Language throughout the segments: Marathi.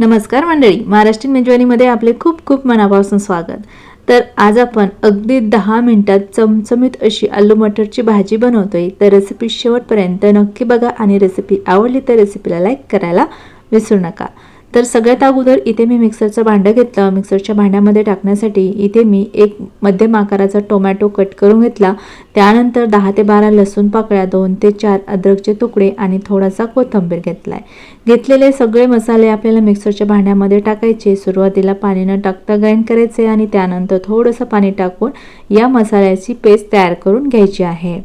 नमस्कार मंडळी महाराष्ट्रीयन मेजवानीमध्ये आपले खूप खूप मनापासून स्वागत. तर आज आपण अगदी दहा मिनिटात चमचमीत अशी आलू मटरची भाजी बनवतोय. तर रेसिपी शेवटपर्यंत नक्की बघा आणि रेसिपी आवडली तर रेसिपीला लाईक करायला विसरू नका. तर सगळ्यात अगोदर इथे मी मिक्सरचं भांडं घेतलं. मिक्सरच्या भांड्यामध्ये टाकण्यासाठी इथे मी एक मध्यम आकाराचा टोमॅटो कट करून घेतला. त्यानंतर दहा ते बारा लसूण पाकळ्या दोन ते चार अद्रकचे तुकडे आणि थोडासा कोथिंबीर घेतलाय. घेतलेले सगळे मसाले आपल्याला मिक्सरच्या भांड्यामध्ये टाकायचे. सुरुवातीला पाणी न टाकता ग्राइंड करायचे आणि त्यानंतर थोडंसं पाणी टाकून या मसाल्याची पेस्ट तयार करून घ्यायची आहे.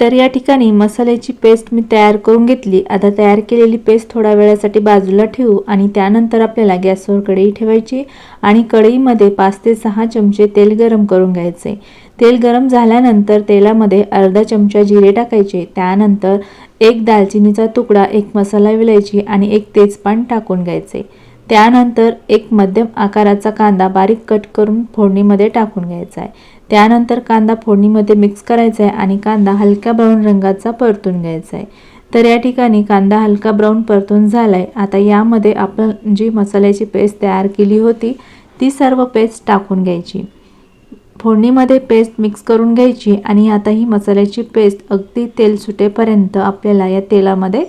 तर या ठिकाणी मसाल्याची पेस्ट मी तयार करून घेतली. आता तयार केलेली पेस्ट थोड्या वेळासाठी बाजूला ठेवू आणि त्यानंतर आपल्याला गॅसवर कढई ठेवायची आणि कढईमध्ये पाच ते सहा चमचे तेल गरम करून घ्यायचे. तेल गरम झाल्यानंतर तेलामध्ये अर्धा चमचा जिरे टाकायचे. त्यानंतर एक दालचिनीचा तुकडा एक मसाला विलायची आणि एक तेजपान टाकून घ्यायचे. त्यानंतर एक मध्यम आकाराचा कांदा बारीक कट करून फोडणीमध्ये टाकून घ्यायचा आहे. त्यानंतर कांदा फोडणीमध्ये मिक्स करायचा आहे आणि कांदा हलक्या ब्राऊन रंगाचा परतून घ्यायचा आहे. तर या ठिकाणी कांदा हलका ब्राऊन परतून झाला आहे आता यामध्ये आपण जी मसाल्याची पेस्ट तयार केली होती ती सर्व पेस्ट टाकून घ्यायची. फोडणीमध्ये पेस्ट मिक्स करून घ्यायची आणि आता ही मसाल्याची पेस्ट अगदी तेल सुटेपर्यंत आपल्याला या तेलामध्ये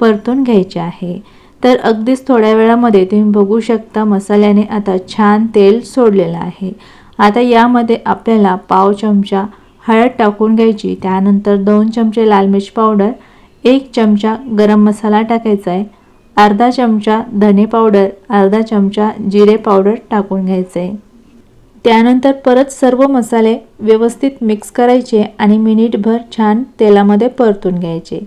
परतून घ्यायची आहे. तर अगदीच थोड्या वेळामध्ये तुम्ही बघू शकता मसाल्याने आता छान तेल सोडलेलं आहे. आता यामध्ये आपल्याला पाव चमचा हळद टाकून घ्यायची. त्यानंतर दोन चमचे लाल मिरच पावडर एक चमचा गरम मसाला टाकायचा आहे. अर्धा चमचा धने पावडर अर्धा चमचा जिरे पावडर टाकून घ्यायचं आहे. त्यानंतर परत सर्व मसाले व्यवस्थित मिक्स करायचे आणि मिनिटभर छान तेलामध्ये परतून घ्यायचे.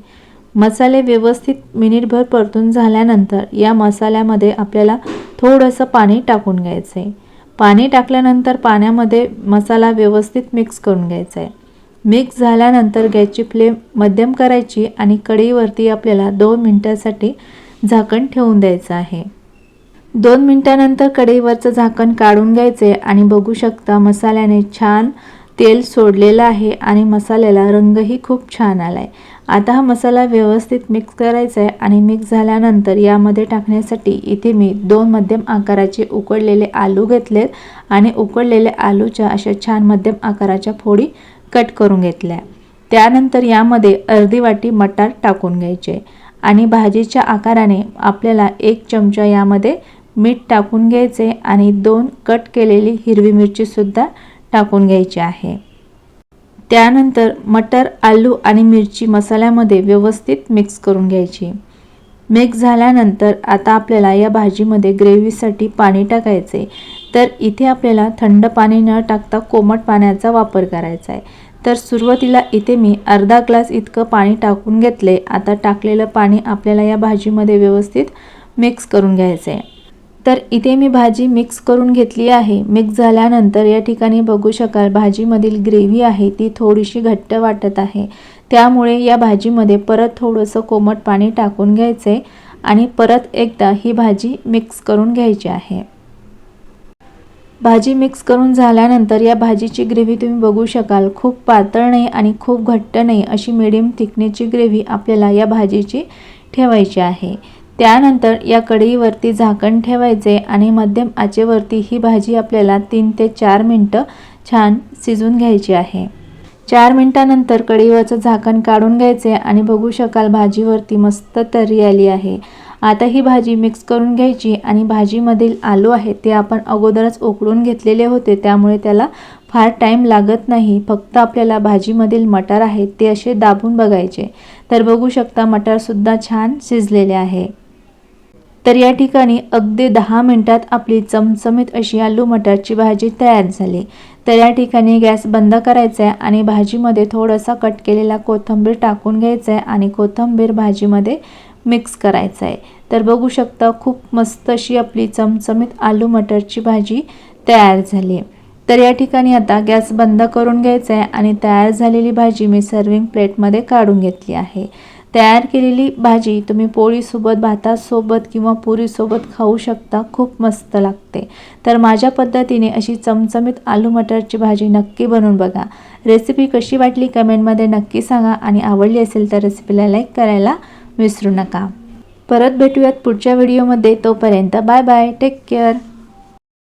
मसाले व्यवस्थित मिनिटभर परतून झाल्यानंतर या मसाल्यामध्ये आपल्याला थोडंसं पाणी टाकून घ्यायचं आहे. पाणी टाकल्यानंतर पाण्यामध्ये मसाला व्यवस्थित मिक्स करून घ्यायचा आहे. मिक्स झाल्यानंतर गॅसची फ्लेम मध्यम करायची आणि कढईवरती आपल्याला दोन मिनटासाठी झाकण ठेवून द्यायचं आहे. दोन मिनटानंतर कढईवरचं झाकण काढून घ्यायचे आणि बघू शकता मसाल्याने छान तेल सोडलेलं आहे आणि मसाल्याला रंगही खूप छान आला आहे आता हा मसाला व्यवस्थित मिक्स करायचा आहे आणि मिक्स झाल्यानंतर यामध्ये टाकण्यासाठी इथे मी दोन मध्यम आकाराचे उकडलेले आलू घेतलेत आणि उकडलेले आलूच्या अशा छान मध्यम आकाराच्या फोडी कट करून घेतल्या. त्यानंतर यामध्ये अर्धी वाटी मटार टाकून घ्यायचे आणि भाजीच्या आकाराने आपल्याला एक चमचा यामध्ये मीठ टाकून घ्यायचे आणि दोन कट केलेली हिरवी मिरचीसुद्धा टाकून घ्यायची आहे. त्यानंतर मटर आलू आणि मिरची मसाल्यामध्ये व्यवस्थित मिक्स करून घ्यायची. मिक्स झाल्यानंतर आता आपल्याला या भाजीमध्ये ग्रेव्हीसाठी पाणी टाकायचे. तर इथे आपल्याला थंड पाणी न टाकता कोमट पाण्याचा वापर करायचा आहे. तर सुरुवातीला इथे मी अर्धा ग्लास इतकं पाणी टाकून घेतले. आता टाकलेलं पाणी आपल्याला या भाजीमध्ये व्यवस्थित मिक्स करून घ्यायचं आहे तर इथे मी भाजी मिक्स करून घेतली आहे. मिक्स झाल्यानंतर या ठिकाणी बघू शकाल भाजीमधील ग्रेव्ही आहे ती थोडीशी घट्ट वाटत आहे. त्यामुळे या भाजीमध्ये परत थोडंसं कोमट पाणी टाकून घ्यायचे आणि परत एकदा ही भाजी मिक्स करून घ्यायची आहे. भाजी मिक्स करून झाल्यानंतर या भाजीची ग्रेव्ही तुम्ही बघू शकाल. खूप पातळ नाही आणि खूप घट्ट नाही अशी मिडियम थिकनेची ग्रेव्ही आपल्याला या भाजीची ठेवायची आहे. त्यानंतर या कढईवरती झाकण ठेवायचे आणि मध्यम आचेवरती ही भाजी आपल्याला तीन ते चार मिनटं छान शिजून घ्यायची आहे. चार मिनटानंतर कढईवरचं झाकण काढून घ्यायचे आणि बघू शकाल भाजीवरती मस्त तर्री आली आहे. आता ही भाजी मिक्स करून घ्यायची आणि भाजीमधील आलू आहे ते आपण अगोदरच उकडून घेतलेले होते त्यामुळे त्याला फार टाईम लागत नाही. फक्त आपल्याला भाजीमधील मटार आहे ते असे दाबून बघायचे. तर बघू शकता मटारसुद्धा छान शिजलेले आहे. तर या ठिकाणी अगदी दहा मिनटात आपली चमचमीत अशी आलू मटारची भाजी तयार झाली. तर या ठिकाणी गॅस बंद करायचा आहे आणि भाजीमध्ये थोडासा कट केलेला कोथिंबीर टाकून घ्यायचा आहे आणि कोथिंबीर भाजीमध्ये मिक्स करायचं आहे तर बघू शकता खूप मस्त अशी आपली चमचमीत आलू मटरची भाजी तयार झाली. तर या ठिकाणी आता गॅस बंद करून घ्यायचा आहे आणि तयार झालेली भाजी मी सर्विंग प्लेटमध्ये काढून घेतली आहे. तयार केलेली भाजी तुम्ही पोळीसोबत भातासोबत किंवा पुरीसोबत खाऊ शकता. खूप मस्त लागते. तर माझ्या पद्धतीने अशी चमचमीत आलू मटरची भाजी नक्की बनवून बघा. रेसिपी कशी वाटली कमेंटमध्ये नक्की सांगा आणि आवडली असेल तर रेसिपीला लाईक करायला विसरू नका. परत भेटूयात पुढच्या व्हिडिओमध्ये. तोपर्यंत बाय बाय. Take care.